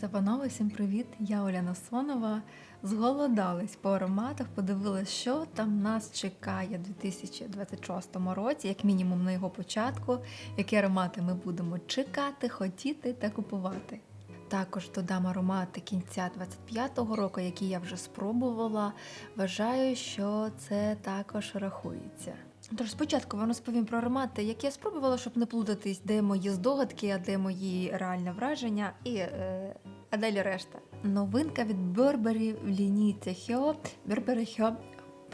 та панове, всім привіт! Я Оляна Сонова. Зголодались по ароматах, подивилась, що там нас чекає у 2026 році, як мінімум на його початку, які аромати ми будемо чекати, хотіти та купувати. Також додам аромати кінця 25-го року, які я вже спробувала. Вважаю, що це також рахується. Тож спочатку вам розповім про аромати, які я спробувала, щоб не плутатись, де мої здогадки, а де мої реальне враження, і е, а далі решта. Новинка від Burberry в лінійці Hyo, Burberry Hyo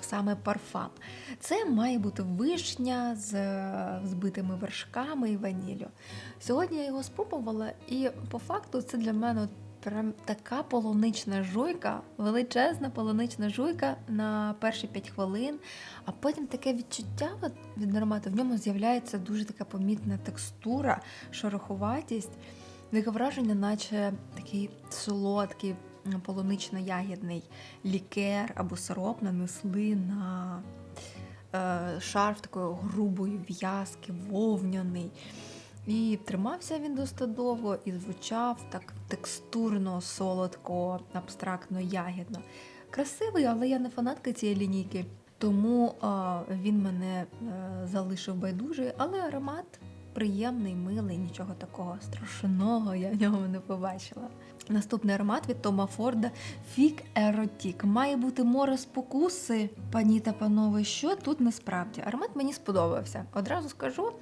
саме парфам. Це має бути вишня з е, збитими вершками і ваніллю. Сьогодні я його спробувала, і по факту це для мене прям така полунична жуйка, величезна полунична жуйка на перші 5 хвилин, а потім таке відчуття від аромату, в ньому з'являється дуже така помітна текстура, шероховатість, таке враження, наче такий солодкий м, полунично-ягідний лікер або сироп нанесли на е, шарф такої грубої в'язки, вовняний. І тримався він досить довго і звучав так текстурно, солодко, абстрактно, ягідно. Красивий, але я не фанатка цієї лінійки, тому а, він мене е, залишив байдужий, але аромат приємний, милий, нічого такого страшного я в ньому не побачила. Наступний аромат від Тома Форда Фік Еротік. Має бути море спокуси, пані та панове. Що тут насправді? Аромат мені сподобався. Одразу скажу,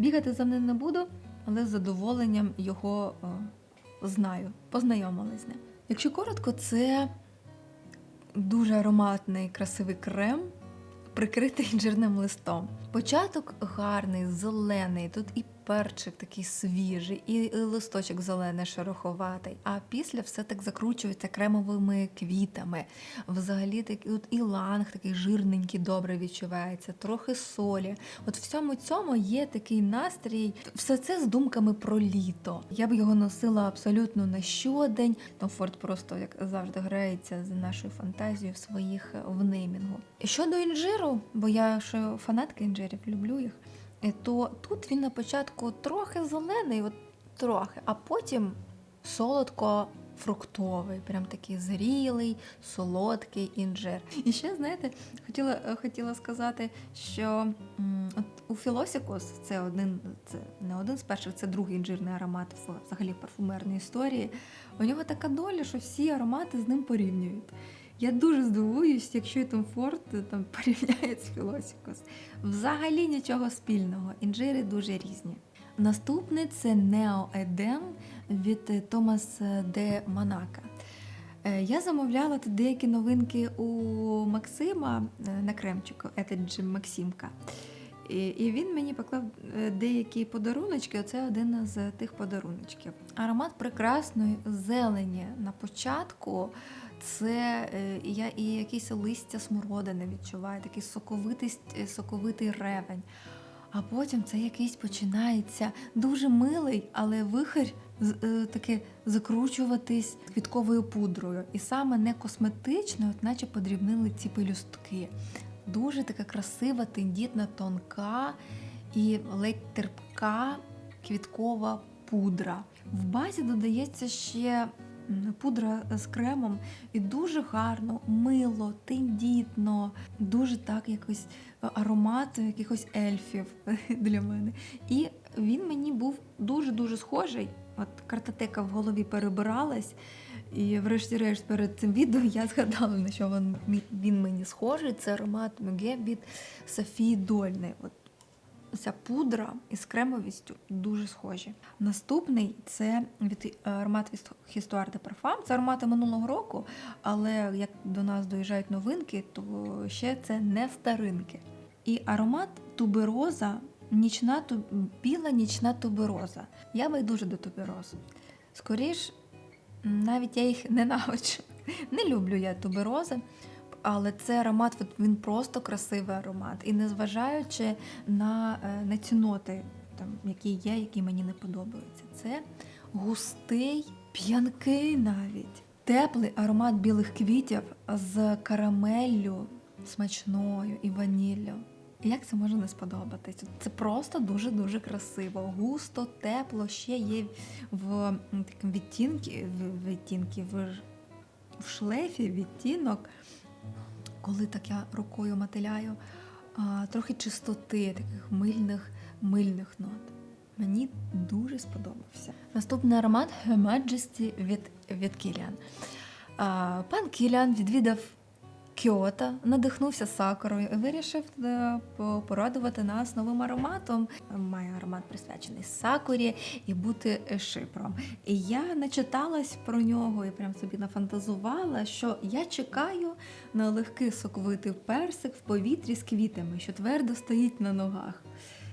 бігати за ним не буду, але з задоволенням його о, знаю, познайомилась з ним. Якщо коротко, це дуже ароматний, красивий крем, прикритий інжирним листом. Початок гарний, зелений, тут і перчик такий свіжий, і листочок зелений, шероховатий. А після все так закручується кремовими квітами. Взагалі такий от і ланг такий жирненький, добре відчувається, трохи солі. От всьому цьому є такий настрій. Все це з думками про літо. Я б його носила абсолютно на щодень. Комфорт просто як завжди грається з нашою фантазією в своїх в неймінгу. Щодо інжиру, бо я ще фанатка інжирів, люблю їх. То тут він на початку трохи зелений, от трохи, а потім солодко. Фруктовий, прям такий зрілий, солодкий інжир. І ще, знаєте, хотіла, хотіла сказати, що от у Філосікус це один, це не один з перших, це другий інжирний аромат взагалі парфумерній історії. У нього така доля, що всі аромати з ним порівнюють. Я дуже здивуюсь, якщо Tom Ford е, там порівняє з Філосікус. Взагалі нічого спільного. Інжири дуже різні. Наступний це Нео Едем від е, Томас де Монака. Е, Я замовляла тут деякі новинки у Максима е, на кремчику, Етеджі Максимка. І, і він мені поклав е, деякі подаруночки. Оце один з тих подаруночків. Аромат прекрасної зелені на початку. Це е, я і якісь листя смородини відчуваю, такий соковитий, е, соковитий ревень. А потім це якийсь починається дуже милий, але вихір з- е, таки закручуватись квітковою пудрою. І саме не косметично, от наче подрібнили ці пелюстки. Дуже така красива, тендітна, тонка і ледь терпка квіткова пудра. В базі додається ще пудра з кремом, і дуже гарно, мило, тендітно, дуже так якось е, аромат якихось ельфів для мене. І він мені був дуже-дуже схожий. От картотека в голові перебиралась. І врешті-решт перед цим відео я згадала, на що він, він мені схожий. Це аромат Мюге від Софії Дольної. От ця пудра із кремовістю дуже схожі. Наступний це від е, аромат від Histoire Parfum. Це аромати минулого року, але як до нас доїжджають новинки, то ще це не старинки. І аромат тубероза, нічна ту... біла нічна тубероза. Я байдуже до тубероз. Скоріш, навіть я їх ненавиджу. Не люблю я туберози. Але це аромат, він просто красивий аромат. І незважаючи на, е, на ціноти, там, які є, які мені не подобаються. Це густий, п'янкий навіть. Теплий аромат білих квітів з карамеллю смачною і ваніллю. Як це може не сподобатись? Це просто дуже-дуже красиво, густо, тепло, ще є в відтінки, в відтінки, в, в шлейфі відтінок, коли так я рукою мотиляю, трохи чистоти, таких мильних, мильних нот. Мені дуже сподобався. Наступний аромат Her Majesty від, від Кіліан. Пан Кіліан відвідав Кіото, надихнувся сакурою і вирішив е, порадувати нас новим ароматом. Має аромат присвячений сакурі і бути шипром. І я начиталась про нього і прям собі нафантазувала, що я чекаю на легкий соковитий персик в повітрі з квітами, що твердо стоїть на ногах.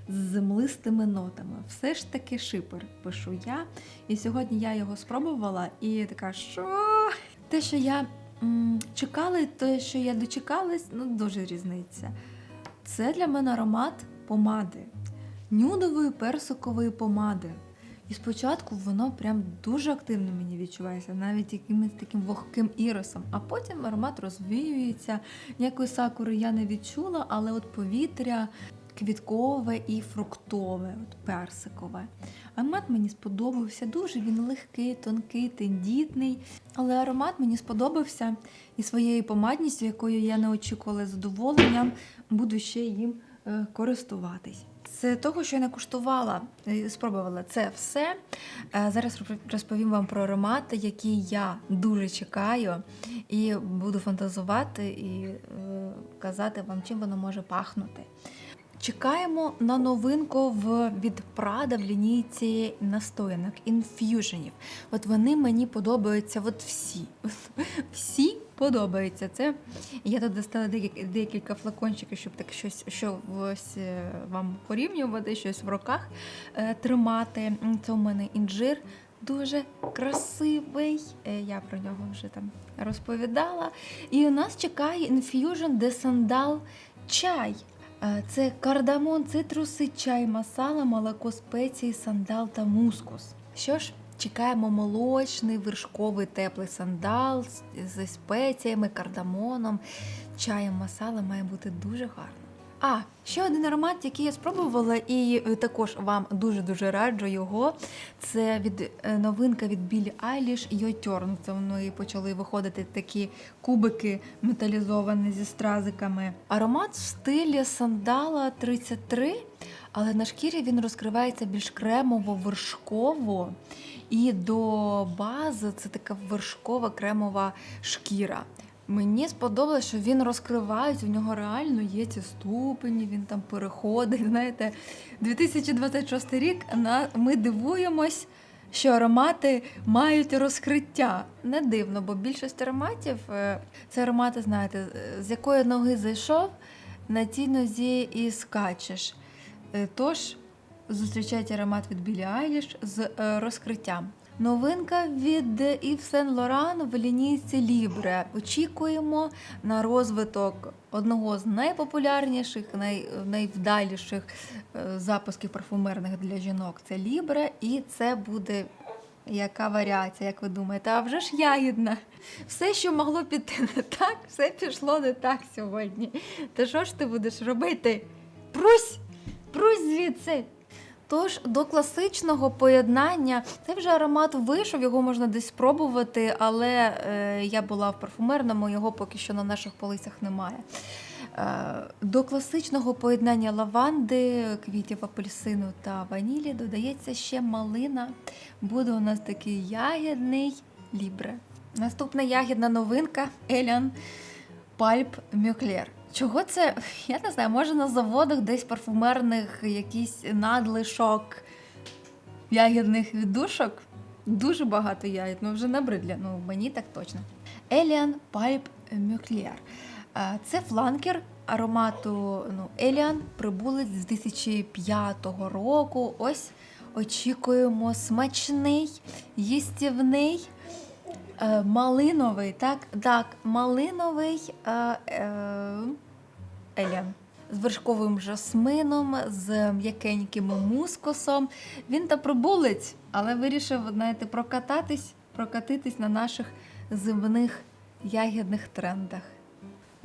З землистими нотами. Все ж таки шипер, пишу я. І сьогодні я його спробувала, і така, що те, що я і те, що я дочекалась, ну дуже різниця. Це для мене аромат помади, нюдової персикової помади. І спочатку воно прям дуже активно мені відчувається, навіть якимось таким вогким ірисом. А потім аромат розвіюється. Ніякої сакури я не відчула, але от повітря квіткове і фруктове, от персикове. Аромат мені сподобався дуже. Він легкий, тонкий, тендітний. Але аромат мені сподобався і своєю помадністю, якою я не очікувала задоволенням, буду ще їм е, користуватись. Це того, що я не куштувала, е, спробувала це все. Е, Зараз розповім вам про аромати, які я дуже чекаю, і буду фантазувати і казати вам, чим воно може пахнути. Чекаємо на новинку в, від Прада в лінійці настоянок, інф'юженів. От вони мені подобаються, от всі. Всі подобаються. Це я тут достала декілька, флакончиків, щоб так щось, що ось е, вам порівнювати, щось в руках е, тримати. Це у мене інжир. Дуже красивий. Е, Я про нього вже там розповідала. І у нас чекає Infusion de Sandal чай. Це кардамон, цитруси, чай, масала, молоко, спеції, сандал та мускус. Що ж, чекаємо молочний, вершковий теплий сандал зі спеціями, кардамоном, чаєм масала має бути дуже гарно. А, ще один аромат, який я спробувала, і е, також вам дуже-дуже раджу його. Це від е, новинка від Білі Айліш Йотерн. Це вони почали виходити такі кубики металізовані зі стразиками. Аромат в стилі сандала 33, але на шкірі він розкривається більш кремово-вершково. І до бази це така вершкова кремова шкіра. Мені сподобалось, що він розкривається, в нього реально є ці ступені, він там переходить. Знаєте, 2026 рік на- ми дивуємось, що аромати мають розкриття. Не дивно, бо більшість ароматів е, це аромати, знаєте, з якої ноги зайшов, на тій нозі і скачеш. Е, Тож зустрічайте аромат від Білі Айліш з е, розкриттям. Новинка від Yves Saint Laurent в лінійці Libre. Очікуємо на розвиток одного з найпопулярніших, най, найвдаліших е, запусків парфумерних для жінок. Це Libre, і це буде яка варіація, як ви думаєте? А вже ж ягідна. Все, що могло піти не так, все пішло не так сьогодні. Та що ж ти будеш робити? Прусь! Прусь звідси! Тож до класичного поєднання це вже аромат вийшов, його можна десь спробувати, але е, я була в парфумерному, його поки що на наших полицях немає. Е, до класичного поєднання лаванди, квітів апельсину та ванілі додається ще малина. Буде у нас такий ягідний лібре. Наступна ягідна новинка Еліан Пальп Мюклер. Чого це? Я не знаю, може на заводах десь парфумерних якийсь надлишок ягідних віддушок. Дуже багато ягід, ну вже набридлі, ну мені так точно. Еліан Мюклер. Е, Це фланкер аромату ну, Еліан прибулець з 2005 року. Ось очікуємо смачний, їстівний. Е, малиновий, так, так, малиновий е, е, Еля. З вершковим жасмином, з м'якеньким мускусом. Він та прибулець, але вирішив, знаєте, прокататись, прокатитись на наших земних ягідних трендах.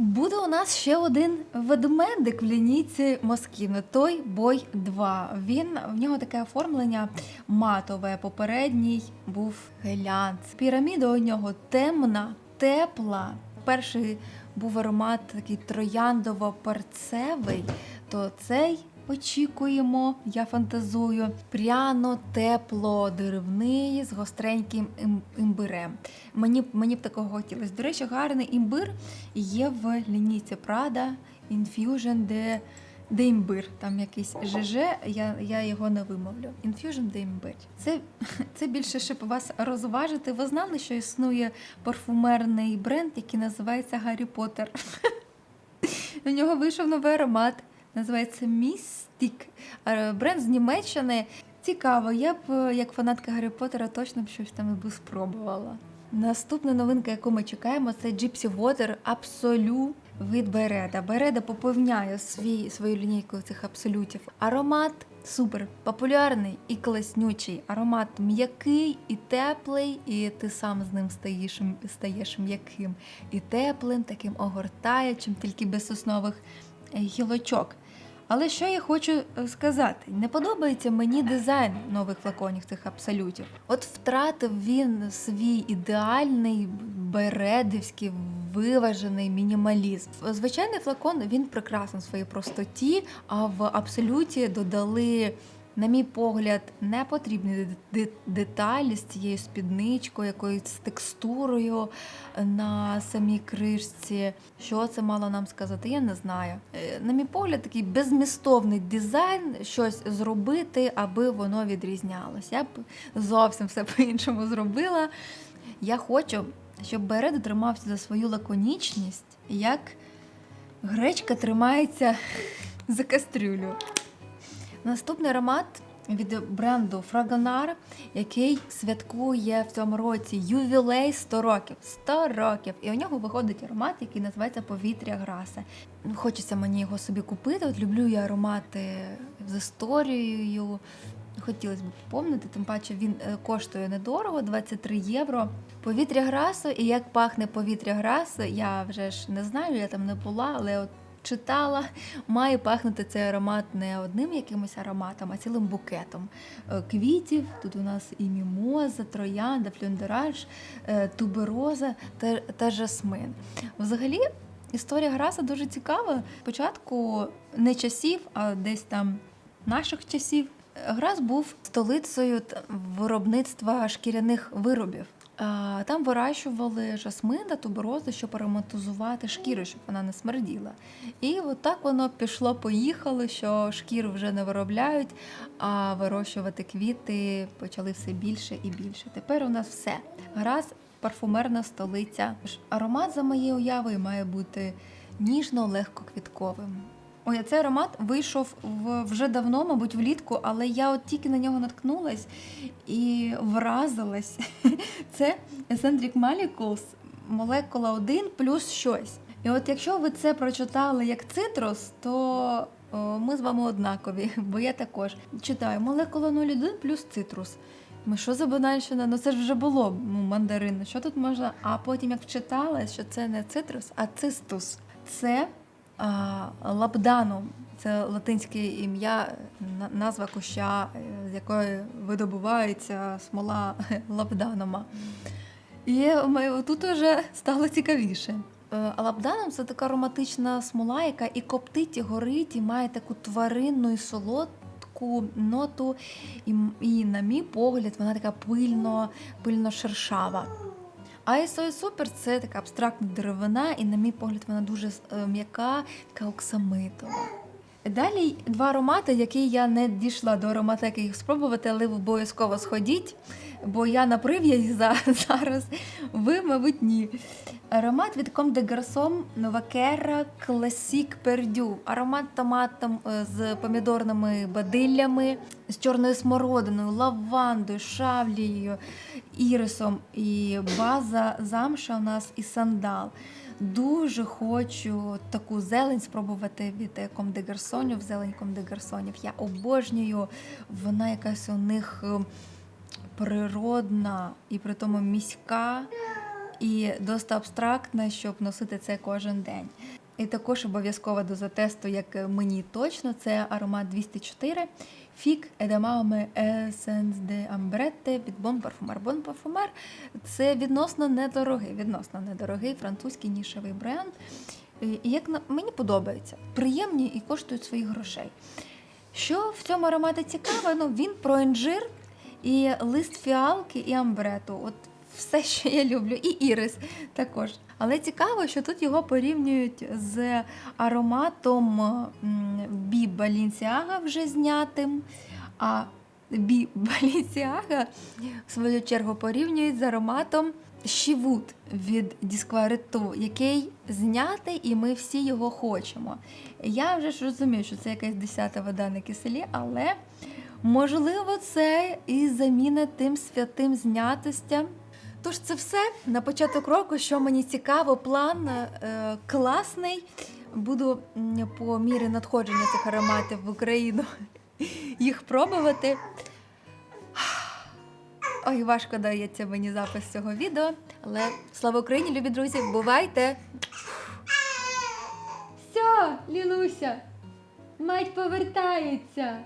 Буде у нас ще один ведмедик в лінійці Москіни. той Бой 2. Він в нього таке оформлення матове. Попередній був глянц. Піраміда у нього темна, тепла. Перший був аромат такий трояндово-перцевий, то цей очікуємо, я фантазую, пряно, тепло, деревний з гостреньким ім- імбирем. Мені, мені б такого хотілося. До речі, гарний імбир є в лінійці Prada Infusion de, de імбир. Там якийсь ЖЖ, я, я його не вимовлю. Infusion de імбир. Це, це більше щоб вас розважити. Ви знали, що існує парфумерний бренд, який називається Гаррі Поттер. У нього вийшов новий аромат. Називається Містік. Бренд з Німеччини. Цікаво, я б, е, як фанатка Гаррі Поттера, точно б щось там би спробувала. Наступна новинка, яку ми чекаємо, це Gypsy Water Absolu від Береда. Береда поповняє свій, свою лінійку цих абсолютів. Аромат супер популярний і класнючий. Аромат м'який і теплий, і ти сам з ним стаєш, стаєш м'яким і теплим, таким огортаючим, тільки без соснових е, гілочок. Але що я хочу е, сказати? Не подобається мені дизайн нових флаконів цих абсолютів. От втратив він свій ідеальний бередівський виважений мінімалізм. Звичайний флакон він прекрасен в своїй простоті, а в абсолюті додали. На мій погляд, не потрібні деталі з цією спідничкою, якоюсь текстурою на самій кришці. Що це мало нам сказати, я не знаю. Е, На мій погляд, такий безмістовний дизайн, щось зробити, аби воно відрізнялось. Я б зовсім все по-іншому зробила. Я хочу, щоб Беред тримався за свою лаконічність, як гречка тримається за кастрюлю. Наступний аромат від бренду Fragonar, який святкує в цьому році ювілей 100 років. 100 років. І у нього виходить аромат, який називається Повітря Граса. Хочеться мені його собі купити. От люблю я аромати з історією. Хотілося б помнити, тим паче він е, коштує недорого, 23 євро. Повітря грасу, і як пахне повітря грасу, я вже ж не знаю, я там не була, але от читала, має пахнути цей аромат не одним якимось ароматом, а цілим букетом Е, квітів. Тут у нас і мімоза, троянда, флюндераж, е, тубероза та, та жасмин. Взагалі. Історія Граса дуже цікава. Спочатку не часів, а десь там наших часів. Грас був столицею виробництва шкіряних виробів. Там вирощували жасмин та туберози, щоб ароматизувати шкіру, щоб вона не смерділа. І от так воно пішло-поїхало, що шкіру вже не виробляють, а вирощувати квіти почали все більше і більше. Тепер у нас все. Грас парфумерна столиця. Аромат за моєю уявою має бути ніжно легкоквітковим. Ой, а цей аромат вийшов в вже давно, мабуть, влітку, але я от тільки на нього наткнулась і вразилась. Це Eccentric Molecules молекула 1 плюс щось. І от якщо ви це прочитали як цитрус, то о, ми з вами однакові, бо я також читаю молекула 01 плюс цитрус. Ми що за банальщина? Ну це ж вже було ну, мандарин. Що тут можна? А потім як вчитала, що це не цитрус, а цистус. Це а, лабданум. Це латинське ім'я, назва куща, е, з якої видобувається смола лабданума. І ми- тут вже стало цікавіше. Е, А лабданум це така ароматична смола, яка і коптить, і горить, і має таку тваринну і солодку ноту. І, і на мій погляд, вона така пильно, пильно шершава. А Ісою Супер це така абстрактна деревина, і, на мій погляд, вона дуже е, м'яка, така оксамитова. Далі два аромати, які я не дійшла до ароматеки їх спробувати, але обов'язково сходіть, бо я на прив'язі зараз. Ви, мабуть, ні. Аромат від Comme des Garçons Novaquera Classic Perdu. Аромат томатом е, з помідорними бадиллями, з чорною смородиною, лавандою, шавлією, ірисом і база замша у нас і сандал. Дуже хочу таку зелень спробувати від е, Comme des Garçons, зелень Comme des Garçons. Я обожнюю, вона якась у них е, природна і при тому міська. І досить абстрактна, щоб носити це кожен день. І також обов'язкова доза тесту, як мені точно, це аромат 204 Фік Едамауме Essence de Ambrette від Bon Parfumeur. Bon Parfumeur – це відносно недорогий, відносно недорогий французький нішевий бренд. І як на мені подобається, приємні і коштують своїх грошей. Що в цьому ароматі цікаве, ну він про інжир і лист фіалки і амбрету. От все, що я люблю, і ірис також. Але цікаво, що тут його порівнюють з ароматом Бі Балінсіага вже знятим. А Бі Балінсіага, в свою чергу, порівнюють з ароматом Шівут від Дісквариту, який знятий, і ми всі його хочемо. Я вже ж розумію, що це якась десята вода на киселі, але можливо це і заміна тим святим знятостям. Тож це все на початок року, що мені цікаво, план е, класний. Буду по мірі надходження цих ароматів в Україну їх пробувати. Ой, важко дається мені запис цього відео, але слава Україні, любі друзі, бувайте! Все, Лілуся, мать повертається.